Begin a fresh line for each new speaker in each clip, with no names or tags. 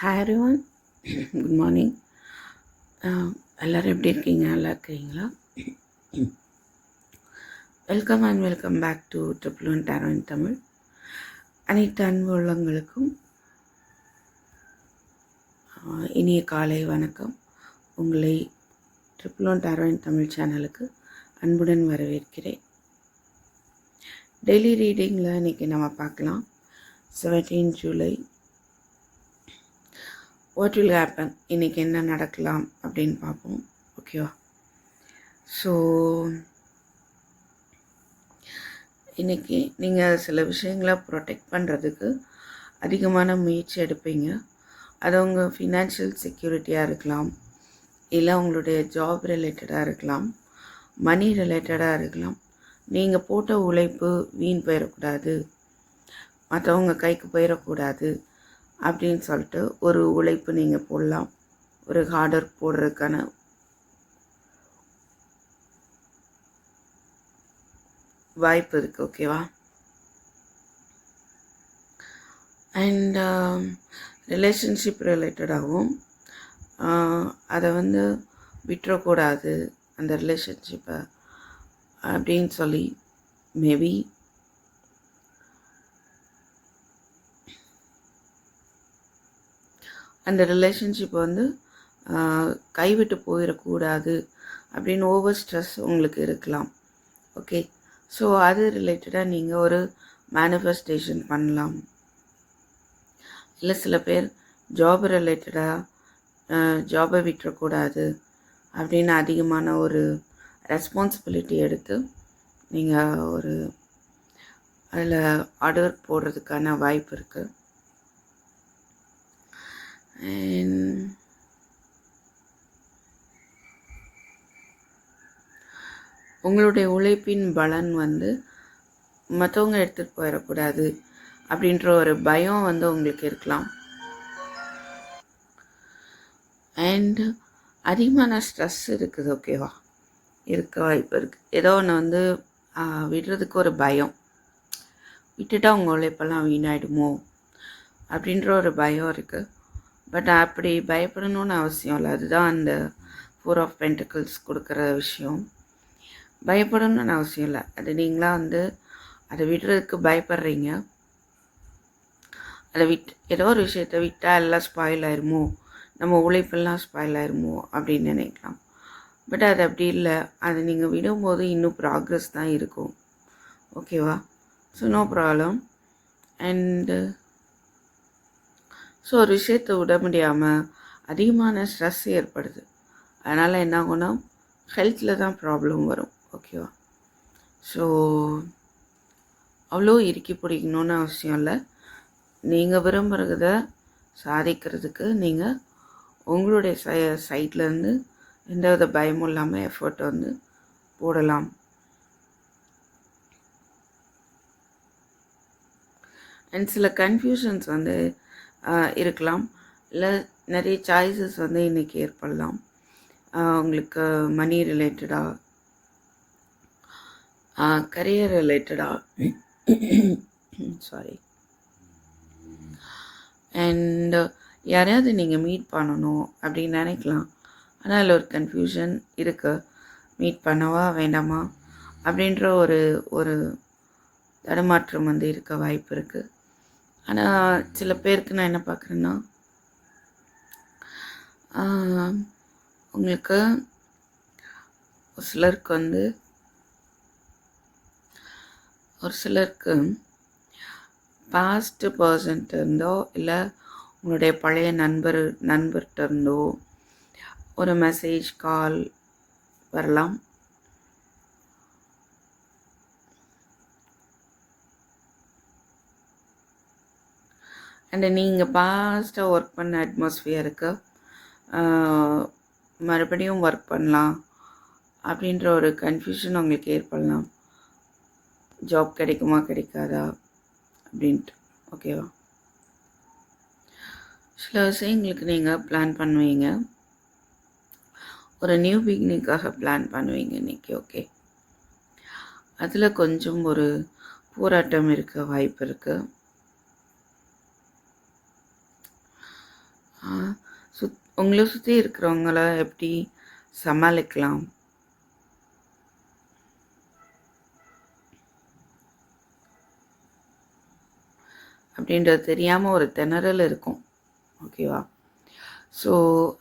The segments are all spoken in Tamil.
ஹாய் எவ்ரிவன் குட் மார்னிங் எல்லோரும் எப்படி இருக்கீங்க? நல்லா இருக்கிறீங்களா? Welcome and welcome back to triple one tarot in Tamil அனைத்து அன்பு உள்ளங்களுக்கும் இனிய காலை வணக்கம். உங்களை triple one tarot in Tamil சேனலுக்கு அன்புடன் வரவேற்கிறேன். டெய்லி ரீடிங்கில் இன்றைக்கி நம்ம பார்க்கலாம். Seventeen July what will happen இன்றைக்கி என்ன நடக்கலாம் அப்படின்னு பார்ப்போம். ஓகேவா ஸோ இன்றைக்கி நீங்கள் சில விஷயங்களை ப்ரொடெக்ட் பண்ணுறதுக்கு அதிகமான முயற்சி எடுப்பீங்க. அது உங்கள் ஃபினான்ஷியல் செக்யூரிட்டியாக இருக்கலாம். இல்லை உங்களுடைய ஜாப் ரிலேட்டடாக இருக்கலாம். மணி ரிலேட்டடாக இருக்கலாம். நீங்கள் போட்ட உழைப்பு வீண் போயிடக்கூடாது. மற்றவங்க கைக்கு போயிடக்கூடாது. அப்படின்னு சொல்லிட்டு ஒரு உழைப்பு நீங்கள் போடலாம். ஒரு ஹார்ட் ஒர்க் போடுறதுக்கான வாய்ப்பு இருக்குது ஓகேவா அண்ட் ரிலேஷன்ஷிப் ரிலேட்டடாகவும் அதை வந்து விட்டுறக்கூடாது அந்த ரிலேஷன்ஷிப்பை அப்படின்னு சொல்லி மேபி அந்த ரிலேஷன்ஷிப் வந்து கைவிட்டு போயிடக்கூடாது அப்படின்னு ஓவர் ஸ்ட்ரெஸ் உங்களுக்கு இருக்கலாம். ஓகே ஸோ அது ரிலேட்டடாக நீங்கள் ஒரு மேனிஃபெஸ்டேஷன் பண்ணலாம். இல்லை சில பேர் ஜாப் ரிலேட்டடாக ஜாபை விட்டுறக்கூடாது அப்படின்னு அதிகமான ஒரு ரெஸ்பான்சிபிலிட்டி எடுத்து நீங்கள் ஒரு அதில் ஆர்டர் போடுறதுக்கான வாய்ப்பு இருக்குது அண்ட் உங்களுடைய உழைப்பின் பலன் வந்து மற்றவங்க எடுத்துகிட்டு போயிடக்கூடாது அப்படின்ற ஒரு பயம் வந்து உங்களுக்கு இருக்கலாம். அண்ட் அதிகமான ஸ்ட்ரெஸ் இருக்குது ஓகேவா இருக்க வாய்ப்பு இருக்குது ஏதோ ஒன்று வந்து விடுறதுக்கு ஒரு பயம். விட்டுட்டா உங்கள் உழைப்பெல்லாம் வீணாயிடுமோ? அப்படின்ற ஒரு பயம் இருக்குது பட் அப்படி பயப்படணும்னு அவசியம் இல்லை. அதுதான் அந்த ஃபோர் ஆஃப் பென்டிகல்ஸ் கொடுக்குற விஷயம். பயப்படணும்னு அவசியம் இல்லை. அது நீங்களாக வந்து அதை விடுறதுக்கு பயப்படுறீங்க. அதை விட் ஏதோ ஒரு விஷயத்தை விட்டால் எல்லாம் ஸ்பாயில் ஆயிருமோ? நம்ம உழைப்பெல்லாம் ஸ்பாயில் ஆயிருமோ? அப்படின்னு நினைக்கலாம். பட் அது அப்படி இல்லை. அதை நீங்கள் விடும்போது இன்னும் ப்ராக்ரஸ் தான் இருக்கும். ஓகேவா so no problem and so ஒரு விஷயத்தை விட முடியாமல் அதிகமான ஸ்ட்ரெஸ் ஏற்படுது. அதனால் என்ன ஆகும்னா ஹெல்த்தில் தான் ப்ராப்ளம் வரும் ஓகேவா ஸோ அவ்வளோ இறுக்கி பிடிக்கணும்னு அவசியம் இல்லை. நீங்கள் விரும்புகிறத சாதிக்கிறதுக்கு நீங்கள் உங்களுடைய சை சைட்லேருந்து எந்தவித பயமும் இல்லாமல் எஃபர்ட் வந்து போடலாம். அண்ட் சில கன்ஃபியூஷன்ஸ் வந்து இருக்கலாம். இல்லை நிறைய சாய்ஸஸ் வந்து இன்றைக்கி ஏற்படலாம். உங்களுக்கு மணி ரிலேட்டடாக கரியர் ரிலேட்டடாக சாரி அண்ட் யாரையாவது நீங்கள் மீட் பண்ணணும் அப்படின்னு நினைக்கலாம். ஆனால் அதில் ஒரு கன்ஃபியூஷன் இருக்குது மீட் பண்ணவா வேண்டாமா? அப்படின்ற ஒரு ஒரு தடுமாற்றம் வந்து இருக்க வாய்ப்பு இருக்குது ஆனால் சில பேருக்கு நான் என்ன பார்க்குறேன்னா உங்களுக்கு ஒரு சிலருக்கு வந்து ஒரு சிலருக்கு பாஸ்ட் பர்சன்ட்டு இருந்தோ இல்லை உங்களுடைய பழைய நண்பர் நண்பர்கிட்ட இருந்தோ ஒரு மெசேஜ் கால் வரலாம். அண்டு நீங்கள் பாஸ்ட்டாக ஒர்க் பண்ண அட்மாஸ்ஃபியருக்கு மறுபடியும் ஒர்க் பண்ணலாம். அப்படின்ற ஒரு கன்ஃபியூஷன் உங்களுக்கு ஏற்படலாம். ஜாப் கிடைக்குமா கிடைக்காதா? அப்படின்ட்டு. ஓகேவா சில விஷயங்களுக்கு நீங்கள் பிளான் பண்ணுவீங்க. ஒரு நியூ பிகினிங்காக பிளான் பண்ணுவீங்க இன்னைக்கு ஓகே அதில் கொஞ்சம் ஒரு போராட்டம் இருக்க வாய்ப்பு இருக்குது உங்களை சுற்றி இருக்கிறவங்கள எப்படி சமாளிக்கலாம்? அப்படின்றது தெரியாமல் ஒரு திணறல் இருக்கும். ஓகேவா? ஸோ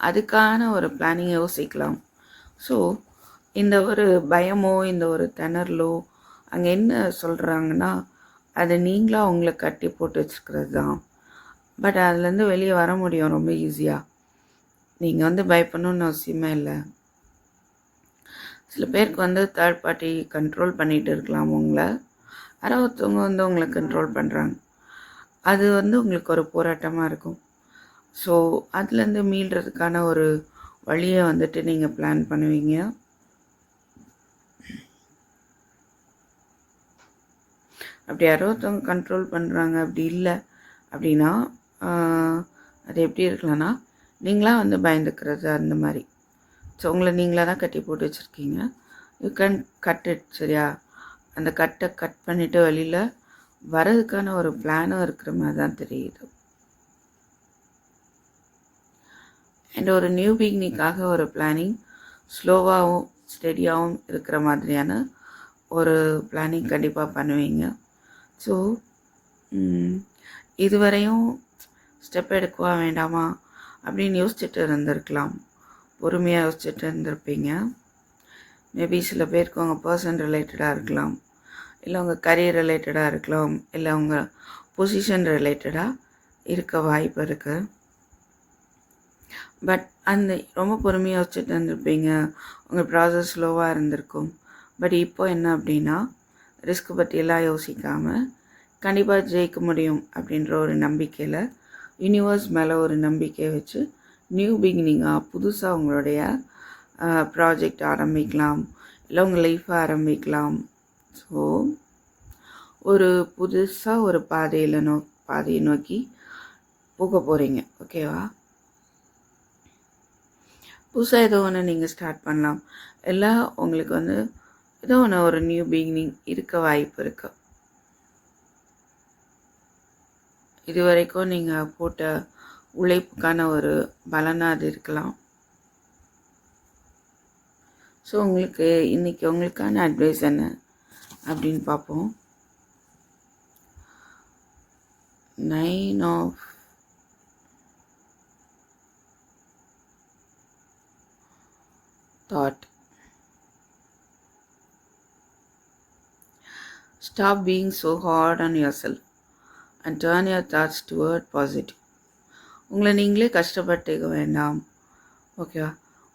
அதுக்கான ஒரு பிளானிங் யோசிக்கலாம். ஸோ இந்த ஒரு பயமோ இந்த ஒரு திணறலோ அங்கே என்ன சொல்கிறாங்கன்னா அதை நீங்களாக அவங்கள கட்டி போட்டு வச்சுக்கிறது தான் பட் அதுலேருந்து வெளியே வர முடியும் ரொம்ப ஈஸியாக நீங்கள் வந்து பயப்படணும்னு அவசியமே இல்லை. சில பேருக்கு வந்து தேர்ட் பார்ட்டி கண்ட்ரோல் பண்ணிகிட்டு இருக்கலாம் உங்களை. யாரோ ஒருத்தவங்க வந்து உங்களை கண்ட்ரோல் பண்ணுறாங்க அது வந்து உங்களுக்கு ஒரு போராட்டமாக இருக்கும். ஸோ அதுலேருந்து மீள்றதுக்கான ஒரு வழியை வந்துட்டு நீங்கள் பிளான் பண்ணுவீங்க. அப்படி யாரோ ஒருத்தவங்க கண்ட்ரோல் பண்ணுறாங்க அப்படி இல்லை அப்படின்னா அது எப்படி இருக்கலாம்னா நீங்களாக வந்து பயந்துக்கிறது அந்த மாதிரி. ஸோ உங்களை நீங்களாக தான் கட்டி போட்டு வச்சுருக்கீங்க. யூ கேன் கட் இட் சரியா? அந்த கட்டை கட் பண்ணிவிட்டு வெளியில் வரதுக்கான ஒரு பிளானும் இருக்கிற மாதிரி தான் தெரியுது. அண்ட் ஒரு நியூ பிகினிக்காக ஒரு பிளானிங் ஸ்லோவாகவும் ஸ்டெடியாகவும் இருக்கிற மாதிரியான ஒரு பிளானிங் கண்டிப்பாக பண்ணுவீங்க. ஸோ இதுவரையும் ஸ்டெப் எடுக்கவா வேண்டாமா? அப்படின்னு யோசிச்சுட்டு இருந்திருக்கலாம். பொறுமையாக யோசிச்சுட்டு இருந்திருப்பீங்க. மேபி சில பேருக்கு உங்கள் பர்சன் ரிலேட்டடாக இருக்கலாம். இல்லை உங்கள் கரியர் ரிலேட்டடாக இருக்கலாம். இல்லை உங்கள் பொசிஷன் ரிலேட்டடாக இருக்க வாய்ப்பு இருக்குது பட் அந்த ரொம்ப பொறுமையாக வச்சுட்டு இருந்திருப்பீங்க. உங்கள் ப்ராசஸ் ஸ்லோவாக இருந்திருக்கும். பட் இப்போ என்ன அப்படின்னா ரிஸ்க் பற்றியெல்லாம் யோசிக்காமல் கண்டிப்பாக ஜெயிக்க முடியும் அப்படின்ற ஒரு நம்பிக்கையில் யூனிவர்ஸ் மேலே ஒரு நம்பிக்கையை வச்சு நியூ பிகினிங்காக புதுசாக உங்களுடைய ப்ராஜெக்ட் ஆரம்பிக்கலாம். இல்லை உங்கள் லைஃப்பை ஆரம்பிக்கலாம். ஸோ ஒரு புதுசாக ஒரு பாதையில் நோ பாதையை நோக்கி போக போகிறீங்க ஓகேவா புதுசாக ஏதோ ஒன்று நீங்கள் ஸ்டார்ட் பண்ணலாம். இல்லை உங்களுக்கு வந்து ஏதோ ஒன்று ஒரு நியூ பிகினிங் இருக்க வாய்ப்பு இருக்குது இது வரைக்கும் நீங்கள் போட்ட உழைப்புக்கான ஒரு பலனாக அது இருக்கலாம். ஸோ உங்களுக்கு இன்றைக்கி உங்களுக்கான அட்வைஸ் என்ன அப்படின்னு பார்ப்போம். Nine of thought. Stop so hard on yourself and turn your thoughts toward positive உங்களை நீங்களே கஷ்டப்பட்டுக்க வேண்டாம். ஓகேவா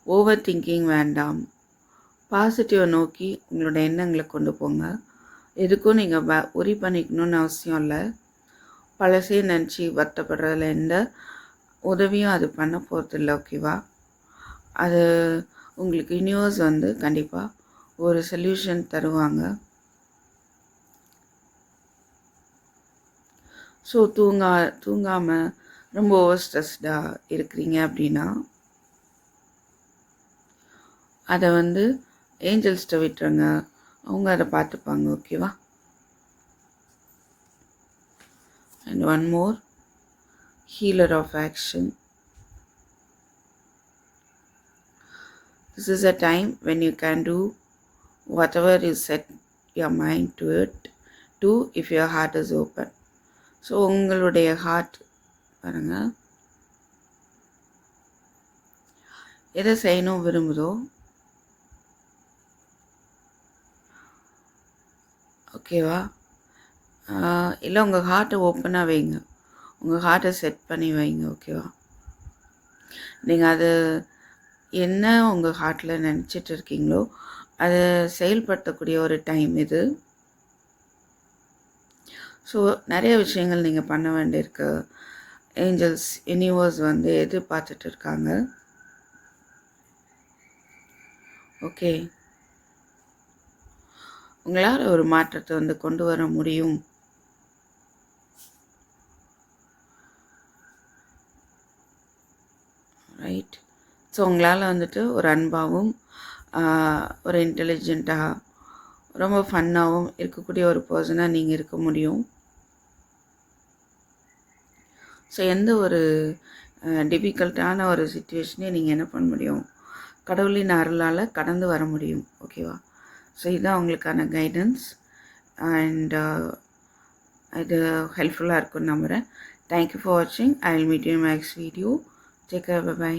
ஓவர் திங்கிங் வேண்டாம். பாசிட்டிவை நோக்கி உங்களோட எண்ணங்களை கொண்டு போங்க. எதுக்கும் நீங்கள் ப உரி பண்ணிக்கணும்னு அவசியம் இல்லை. பழசையும் நினச்சி வருத்தப்படுறதுல எந்த உதவியும் அது பண்ண போகிறதில்ல ஓகேவா அது உங்களுக்கு யூனிவர்ஸ் வந்து கண்டிப்பாக ஒரு சொல்யூஷன் தருவாங்க. ஸோ தூங்கா தூங்காமல் ரொம்ப ஓவர் ஸ்ட்ரெஸ்டாக இருக்கிறீங்க அப்படின்னா அதை வந்து ஏஞ்சல்ஸ்கிட்ட விட்டுருங்க. அவங்க அதை பார்த்துப்பாங்க ஓகேவா and one more healer of action this is a time when you can do whatever you set your mind to it too if your heart is open so உங்களுடைய ஹார்ட் பாருங்க. எதை செய்யணும் விரும்புதோ? ஓகேவா இல்லை உங்கள் ஹார்ட்டை ஓப்பனாக வைங்க. உங்கள் ஹார்ட்டை செட் பண்ணி வைங்க ஓகேவா நீங்கள் அது என்ன உங்கள் ஹார்ட்டில் நினச்சிட்டு இருக்கீங்களோ அதை செயல்படுத்தக்கூடிய ஒரு டைம் இது. ஸோ நிறைய விஷயங்கள் நீங்கள் பண்ண வேண்டியிருக்கு. ஏஞ்சல்ஸ் யூனிவர்ஸ் வந்து எதிர்பார்த்துட்டு இருக்காங்க. ஓகே உங்களால் ஒரு மாற்றத்தை வந்து கொண்டு வர முடியும். ரைட் ஸோ உங்களால் வந்துட்டு ஒரு அன்பாகவும் ஒரு இன்டெலிஜெண்ட்டாக ரொம்ப ஃபன்னாகவும் இருக்கக்கூடிய ஒரு பர்சனாக நீங்கள் இருக்க முடியும். ஸோ எந்த ஒரு டிஃபிகல்ட்டான ஒரு சுச்சுவேஷனே நீங்கள் என்ன பண்ண முடியும்? கடவுளின் அருளால் கடந்து வர முடியும் ஓகேவா ஸோ இதுதான் உங்களுக்கான கைடன்ஸ் அண்ட் இது ஹெல்ப்ஃபுல்லாக இருக்கும்னு நம்புகிறேன் தேங்க்யூ ஃபார் வாட்சிங் I will meet you next video take care bye